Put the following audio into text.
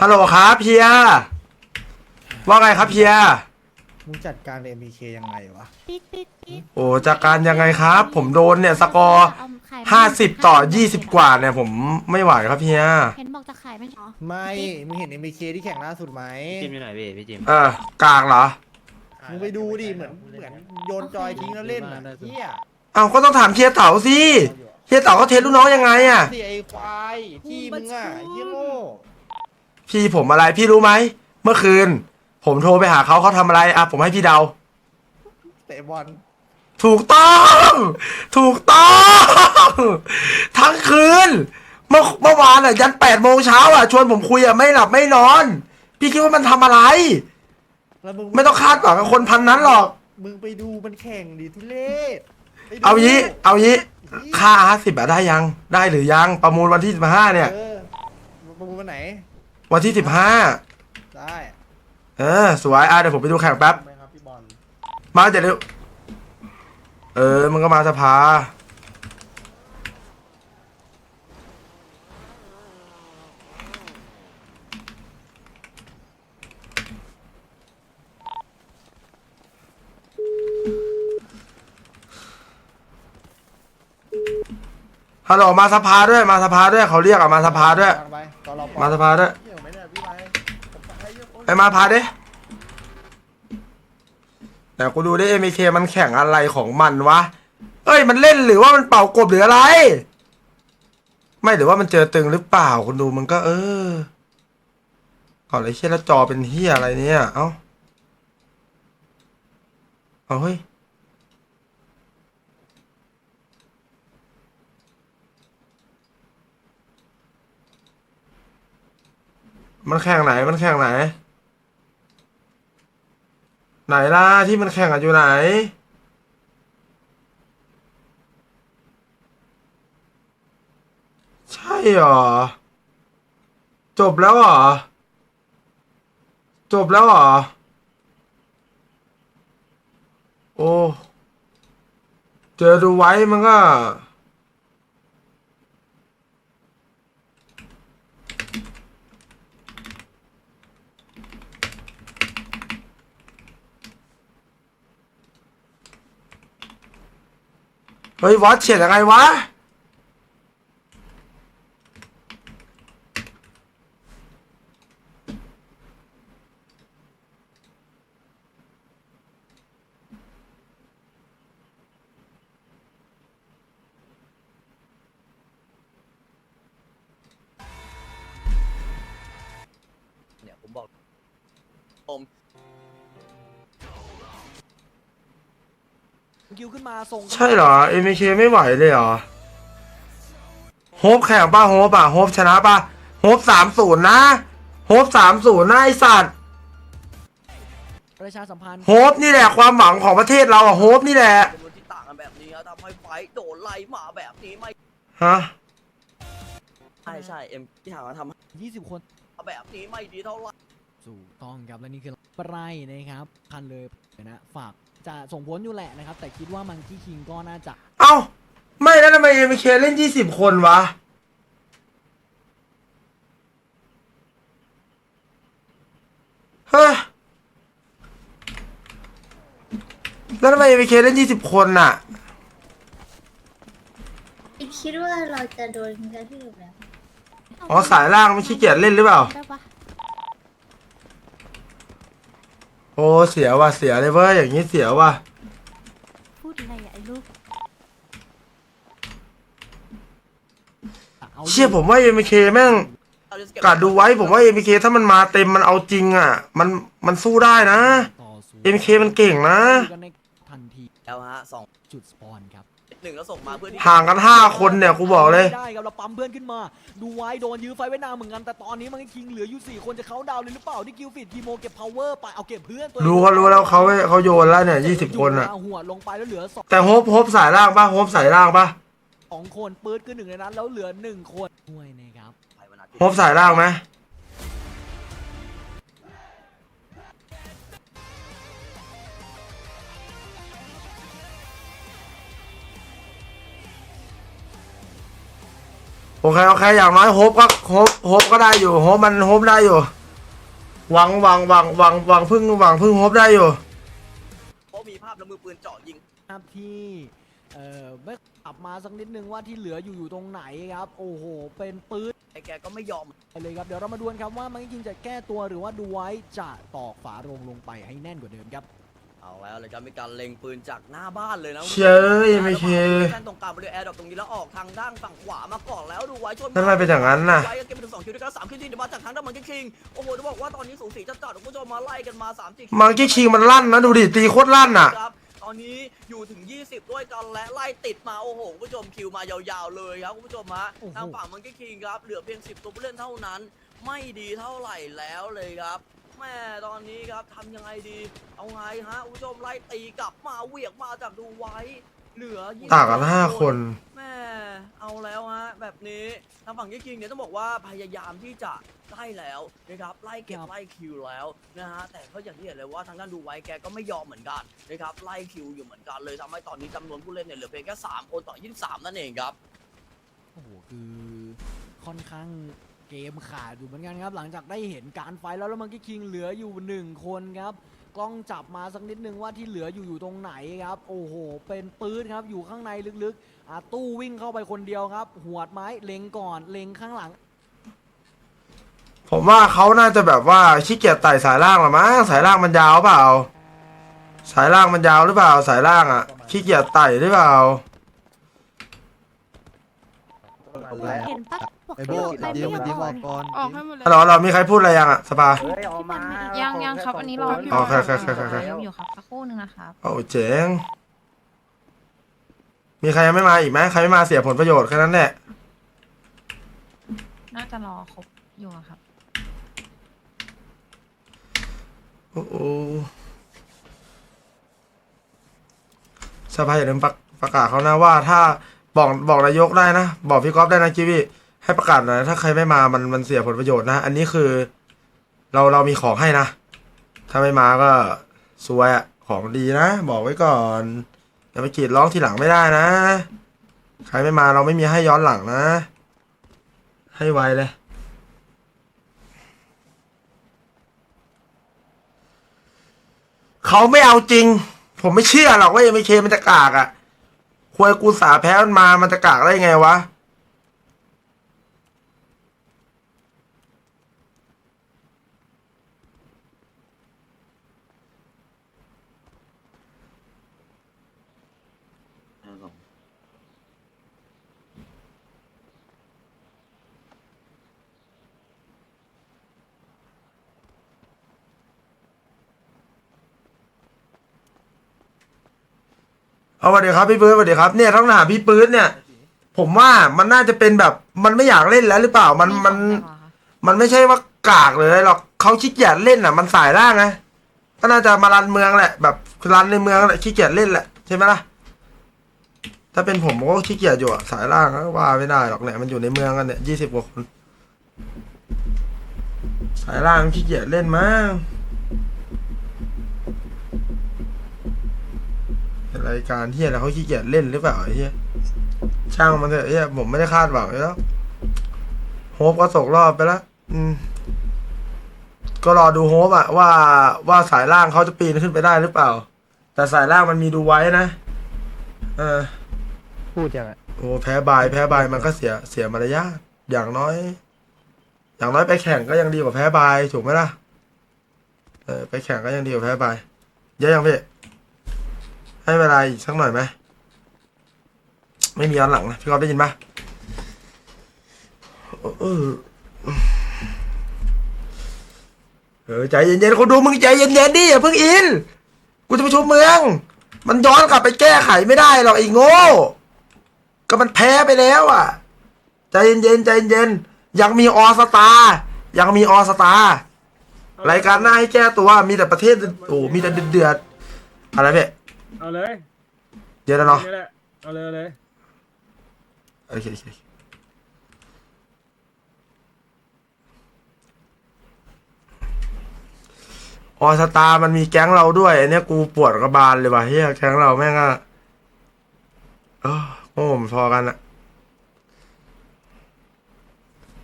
ฮัลโหลครับเฮียว่าไงครับเฮียมึงจัดการเอ็มพีเคยังไงวะ ปิ๊ดปิ๊ดปิ๊ดโอ้จากการยังไงครับ ผมโดนเนี่ยสกอร์เาขายไม่ห้าสิบต่อยี่สิบกว่าเนี่ยผมไม่ไหวครับเฮียเห็นบอกจะขายไม่ใช่เหรอไม่ มึงเห็นเอ็มพีเคที่แข่งล่าสุดไหมจิมอยู่ไหนพี่พี่จิมเออกลางเหรอมึงไปดูดิ เหมือนเหมือนโยนจอยทิ้งแล้วเล่นอะเฮียเอาก็ต้องถามเฮียเต๋าสิเฮียเต๋าเขาเทสลูกน้องยังไงอะที่ไอ้ควายที่มึงอะเฮียโง่ พี่ผมอะไรพี่รู้ไหม เมื่อคืน ผมโทรไปหาเขาเขาทำอะไรอะผมให้พี่เดา เตะบอลถูกต้อง ถูกต้อง ทั้งคืน เมื่อเมื่อวานอะยันแปดโมงเช้าอะชวนผมคุยอะไม่หลับไม่นอน พี่คิดว่ามันทำอะไร แล้วมึงไม่ต้องคาดหวังกับคนพันนั้นหรอก มึงไปดูมันแข่งดิทุเรศไปดูเอายี้เอายี้ค่าห้าสิบอะได้ยัง ได้หรือยังประมูลวันที่สิบห้าเนี่ย เออประมูลวันไหน วันที่สิบห้าได้เออ สวยอะเดี๋ยวผมไปดูแข่งแป๊บ ไหมครับพี่บอลมาเดี๋ยวเดี๋ยวเออมึงก็มาสภา ฮัลโหลมาสภาด้วย มาสภาด้วย เขาเรียกอะมาสภาด้วยไปตอนเรามาสภาด้วย มาพาดิแต่กูดูได้เอ็มเคมันแข่งอะไรของมันวะ เอ้ยมันเล่นหรือว่ามันเป่ากบหรืออะไร ไม่หรือว่ามันเจอตึงหรือเปล่าคุณดูมันก็ เออก่อนเลยเชี่ยแล้วจอเป็นเฮียอะไรเนี่ย เอ้าเอาเฮ้ยมันแข่งไหน มันแข่งไหน ไหนล่ะที่มันแข่งกันอยู่ไหน ใช่เหรอ จบแล้วหรอ จบแล้วหรอ โอ้ เจอดูไว้มันก็ เฮ้ยวัดเฉียดยังไงวะ เนี่ยผมบอกผม คิวขึ้นมาส่งใช่เหรอเอ็มเคไม่ไหวเลยเหรอโฮปแข่งป่ะโฮปอะโฮปชนะป่ะโฮปสามศูนย์นะโฮปสามศูนย์นะไอสัตว์ประชาสัมพันธ์โฮปนี่แหละความหวังของประเทศเราอะโฮปนี่แหละเป็นวันที่ต่างกันแบบนี้ครับทำให้ไฟท์โดนไล่มาแบบนี้ไม่ฮะใช่ใช่เอ็มที่ถามว่าทำให้20คนแบบนี้ไม่ดีเท่าไหร่ถูกต้องครับและนี่คือปรายนะครับ คันเลยนะฝาก จะส่งผลอยู่แหละนะครับ แต่คิดว่ามังคีคิงก็น่าจะ เอ้า ไม่แล้วทำไมเอ็มเคเล่นยี่สิบคนวะฮะแล้วทำไมเอ็มเคเล่นยี่สิบคนน่ะ คิดว่าเราจะโดนกระทืบแล้วอ๋อสายล่างไม่ขี้เกียจเล่นหรือเปล่า ได้ปะ โอ้เสียว่ะเสียเลยเว้ยอย่างนี้เสียว่ะพูดอะไรอะไอ้ลูกเอาเชี่ยผมว่าเอ็มเคแม่งเราจะเบกัดดูไว้ผมว่าเอ็มเคถ้ามันมาเต็มมันเอาจริงอะ มันมันสู้ได้นะต่อสู้เอ็มเคมันเก่งนะ กันในทันที แล้วฮะสองจุดสปอนครับหนึ่งแล้วส่งมาเพื่อที่ห่างกันห้าคนเนี่ยกูบอกเลยได้ครับเราปั๊มเพื่อนขึ้นมา ดูไว้โดนยื้อไฟไว้นานเหมือนกันแต่ตอนนี้มังคีคิงเหลืออยู่4คนจะเขาดาวน์เลยหรือเปล่าที่กิลฟิตทีโมเก็บพาวเวอร์ไปเอาเก็บเพื่อนตัวเองรู้ก็รู้แล้วเขาไม่เขาโยนแล้วเนี่ยยี่สิบคนอะเอาหัวลงไปแล้วเหลือสองแต่โฮปโฮปสายล่างปะโฮปสายล่างปะสองคนปืดคือหนึ่งในนั้นแล้วเหลือหนึ่งคนด้วยนะครับไผ่วนาทีโฮปสายล่างไหม โอเคโอเคอย่างน้อยโฮปก็โฮปโฮปก็ได้อยู่โฮปมันโฮปได้อยู่ หวังหวังหวังหวังหวังพึ่งหวังพึ่งโฮปได้อยู่ เพราะมีภาพแล้วมือปืนเจาะยิง ครับที่เอ่อไม่กลับมาสักนิดนึงว่าที่เหลืออยู่อยู่ตรงไหนครับ โอ้โห เป็นปืนไอ้แกก็ไม่ยอมเลยครับ เดี๋ยวเรามาดูกันครับว่ามันจริงๆจะแก้ตัวหรือว่าดูไว้จะตอกฝาโรงลงไปให้แน่นกว่าเดิมครับ เอาแล้วเลยครับมีการเล็งปืนจากหน้าบ้านเลยนะเชยไม่เคแท่นตรงกลางบริเวณแอร์ดรอปตรงนี้แล้วออกทางด้านฝั่งขวามาก่อนแล้วดูไว้ชนทำไมเป็นอย่างนั้นน่ะไว้ก็เก็บไปถึงสองคิวด้วยกันสามคิวที่เดี๋ยวมาจากทางด้านมังกี้คิงโอ้โหจะบอกว่าตอนนี้สูสีจัดจัดคุณผู้ชมมาไล่กันมาสามสี่มังกี้คิงมันลั่นนะดูดิตีโคตรลั่นอะครับตอนนี้อยู่ถึง 20 ด้วยกันและไล่ติดมาโอ้โหคุณผู้ชมคิวมายาวๆเลยครับคุณผู้ชมฮะโอ้โหทางฝั่งมังกี้คิงครับเหลือเพียง 10 ตัวผู้เล่นเท่านั้น ไม่ดีเท่าไหร่แล้วเลยครับ แม่ตอนนี้ครับทำยังไงดี เอาไงฮะคุณผู้ชมไล่ตีกลับมาเหวียกมาจากดูไว้ เหลือ20ต่างกันห้าคน แม่เอาแล้วฮะแบบนี้ทางฝั่งยี่คิงเนี่ยต้องบอกว่าพยายามที่จะไล่แล้วนะครับไล่เก็บครับไล่คิวแล้วนะฮะแต่ก็อย่างที่เห็นเลยว่าทางด้านดูไว้แกก็ไม่ยอมเหมือนกันนะครับไล่คิวอยู่เหมือนกันเลยทำให้ตอนนี้จำนวนผู้เล่นเนี่ยเหลือเพียงแค่3คนต่อ23นั่นเองครับ โอ้โหคือค่อนข้าง เกมขาดอยู่เหมือนกันครับ หลังจากได้เห็นการไฟแล้วแล้วมังกี้คิงเหลืออยู่หนึ่งคนครับกล้องจับมาสักนิดนึงว่าที่เหลืออยู่อยู่ตรงไหนครับ โอ้โห เป็นปืนครับอยู่ข้างในลึกๆอาตู้วิ่งเข้าไปคนเดียวครับ หัวดไม้เล็งก่อนเล็งข้างหลัง ผมว่าเขาน่าจะแบบว่าขี้เกียจไต่สายล่างหรือมั้งสายล่างมันยาวเปล่า สายล่างมันยาวหรือเปล่า สายล่างอะขี้เกียจไต่หรือเปล่า เห็นปะบอกไอ้โบใครเดี๋ยวมันไม่ยิ้มยอออกมก่อนออกให้หมดเลยฮัลโหลเรามีใครพูดอะไรยังอะสภาเฮ้ยออกมายังยังครับอันนี้รอพี่อ๋อมาครับครับครับครับอยู่ครับสักครู่หนึ่งนะครับโอ้เจ๋ง มีใครยังไม่มาอีกไหมใครไม่มาเสียผลประโยชน์แค่นั้นแหละ น่าจะรอครบอยู่อะครับ โอ้โหสภาอย่าลืมประประกาศเขานะว่าถ้า บอกบอกนายกได้นะ บอกพี่ก๊อฟได้นะกิวี่ให้ประกาศหน่อยถ้าใครไม่มามันมันเสียผลประโยชน์นะ อันนี้คือ เราเรามีของให้นะ ถ้าไม่มาก็ซวยอะของดีนะ บอกไว้ก่อนอย่าไปกรีดร้องทีหลังไม่ได้นะ ใครไม่มาเราไม่มีให้ย้อนหลังนะ ให้ไวเลยเขาไม่เอาจริง ผมไม่เชื่อหรอกว่าเอ็มเคมันจะกากอะ่ะ ควยกูสาแพ้มันมา มันจะกากได้ไงวะ เอาสวัสดีครับพี่ปื๊ดสวัสดีครับเนี่ยต้องถาพี่ปื๊ดเนี่ย ผมว่ามันน่าจะเป็นแบบมันไม่อยากเล่นแล้วหรือเปล่ามันมัน มันไม่ใช่ว่ากากเลยหรอกเขาขี้เกียจเล่นอะ มันสายล่างไงก็น่าจะมารันเมืองแหละแบบรันในเมืองแหละขี้เกียจเล่นแหละใช่ไหมล่ะถ้าเป็นผมผมก็ขี้เกียจอยู่อะสายล่างก็ว่าไม่ได้หรอกเนี่ยมันอยู่ในเมืองกันเนี่ยยี่สิบกว่าคนสายล่างขี้เกียจเล่นมั้ง รายการที่อะไรเขาขี้เกียจเล่นหรือเปล่าไอ้เหี้ยช่างมันเถอะไอ้เหี้ยผมไม่ได้คาดหวังเลยแล้วโฮปก็ตกรอบไปแล้วอืม ก็รอดูโฮปอะว่าว่าสายล่างเขาจะปีนขึ้นไปได้หรือเปล่า แต่สายล่างมันมีดูไว้นะ เออ พูดยังไงโอ้แพ้บาย แพ้บายมันก็เสียเสียมารยาทอย่างน้อย อย่างน้อยไปแข่งก็ยังดีกว่าแพ้บายถูกไหมล่ะเออไปแข่งก็ยังดีกว่าแพ้บายเยอะยังพี่ ให้เวลาอีกสักหน่อยไหมไม่มีย้อนหลังนะพี่กอฟได้ยินปะเออเออใจเย็นๆคนดูมึงใจเย็นๆดิอย่าเพิ่งอิน กูจะไปชมเมือง มันย้อนกลับไปแก้ไขไม่ได้หรอกไอ้โง่ ก็มันแพ้ไปแล้วอะ ใจเย็นๆใจเย็นๆยังมีออสตายังมีออสตารายการหน้าให้แก้ตัวมีแต่ประเทศโอ้มีแต่เดือดๆอะไรเพ่ เอาเลยเดี๋ยวนะเนาะนี่แหละเอาเลยเอาเลยโอเคโอเคออสตามันมีแก๊งเราด้วยอันเนี้ยกูปวดกระบาลเลยว่ะเฮียแก๊งเราแม่งอะเออโง่ผมพอกันอะ